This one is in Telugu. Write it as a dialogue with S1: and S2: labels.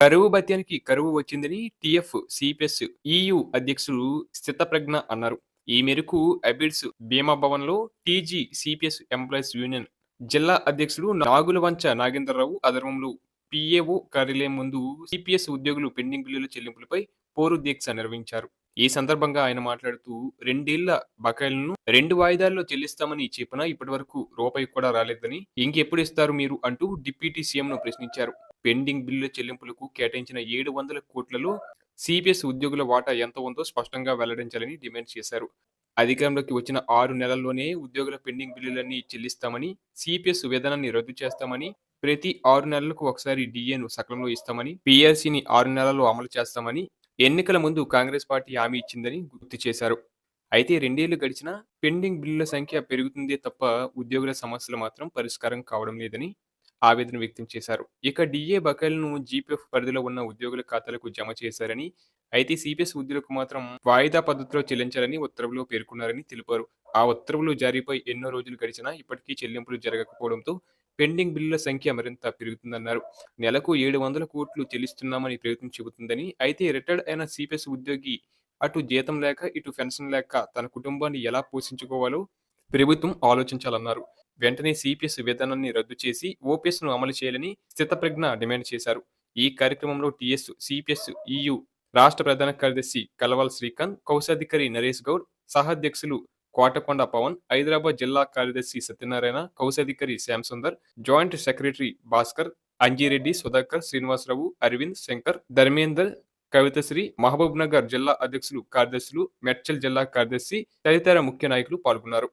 S1: కరువు భత్యానికి కరువు వచ్చిందని టీఎఫ్ సిపిఎస్ ఈయు అధ్యక్షులు స్థితప్రజ్ఞ అన్నారు. ఈ మేరకు అబిడ్స్ బీమా భవన్లో టీజీ సిపిఎస్ ఎంప్లాయీస్ యూనియన్ జిల్లా అధ్యక్షులు నాగులవంచ నాగేంద్రరావు ఆధ్వర్యంలో పిఏఓ కార్యాలయం ముందు సిపిఎస్ ఉద్యోగులు పెండింగ్ బిల్లుల చెల్లింపులపై పోరు దీక్ష నిర్వహించారు. ఈ సందర్భంగా ఆయన మాట్లాడుతూ రెండేళ్ళ బకాయిలను రెండు వాయిదాల్లో చెల్లిస్తామని చెప్పినా ఇప్పటి వరకు రూపాయి కూడా రాలేదని ఇంకెప్పుడు ఇస్తారు మీరు? అంటూ డిప్యూటీ సీఎంను ప్రశ్నించారు. పెండింగ్ బిల్లుల చెల్లింపులకు కేటాయించిన ఏడు వందల కోట్లలో సిపిఎస్ ఉద్యోగుల వాటా ఎంత ఉందో స్పష్టంగా వెల్లడించాలని డిమాండ్ చేశారు. అధికారంలోకి వచ్చిన ఆరు నెలల్లోనే ఉద్యోగుల పెండింగ్ బిల్లులన్నీ చెల్లిస్తామని సిపిఎస్ విధానాన్ని రద్దు చేస్తామని ప్రతి ఆరు నెలలకు ఒకసారి డిఏను సకాలంలో ఇస్తామని పిఎల్సిని ఆరు నెలల్లో అమలు చేస్తామని ఎన్నికల ముందు కాంగ్రెస్ పార్టీ హామీ ఇచ్చిందని గుర్తు చేశారు. అయితే రెండేళ్ళు గడిచినా పెండింగ్ బిల్లుల సంఖ్య పెరుగుతుందే తప్ప ఉద్యోగుల సమస్యలు మాత్రం పరిష్కారం కావడం లేదని ఆవేదన వ్యక్తం చేశారు. ఇక డిఏ బకాయిలను జీపీఎఫ్ పరిధిలో ఉన్న ఉద్యోగుల ఖాతాలకు జమ చేశారని అయితే సిపిఎస్ ఉద్యోగులకు మాత్రం వాయిదా పద్ధతిలో చెల్లించాలని ఉత్తర్వులో పేర్కొన్నారని తెలిపారు. ఆ ఉత్తర్వులు జారీపై ఎన్నో రోజులు గడిచినా ఇప్పటికీ చెల్లింపులు జరగకపోవడంతో పెండింగ్ బిల్లుల సంఖ్య మరింత పెరుగుతుందన్నారు. నెలకు ఏడు వందల కోట్లు చెల్లిస్తున్నామని ప్రభుత్వం చెబుతుందని అయితే రిటైర్డ్ అయిన సిపిఎస్ ఉద్యోగి అటు జీతం లేక ఇటు పెన్షన్ లేక తన కుటుంబాన్ని ఎలా పోషించుకోవాలో ప్రభుత్వం ఆలోచించాలన్నారు. వెంటనే సిపిఎస్ విధానాన్ని రద్దు చేసి ఓపీఎస్ను అమలు చేయాలని స్థితప్రజ్ఞ డిమాండ్ చేశారు. ఈ కార్యక్రమంలో టీఎస్ సిపిఎస్ ఈయు రాష్ట్ర ప్రధాన కార్యదర్శి కలవాల్ శ్రీకాంత్ కౌశాధికారి నరేష్ గౌడ్ సహాధ్యక్షులు కోటకొండ పవన్ హైదరాబాద్ జిల్లా కార్యదర్శి సత్యనారాయణ కౌశాధికారి శ్యామ్ సుందర్ జాయింట్ సెక్రటరీ భాస్కర్ అంజిరెడ్డి సుధాకర్ శ్రీనివాసరావు అరవింద్ శంకర్ ధర్మేందర్ కవితశ్రీ మహబూబ్ నగర్ జిల్లా అధ్యక్షులు కార్యదర్శులు మెడ్చల్ జిల్లా కార్యదర్శి తదితర ముఖ్య నాయకులు పాల్గొన్నారు.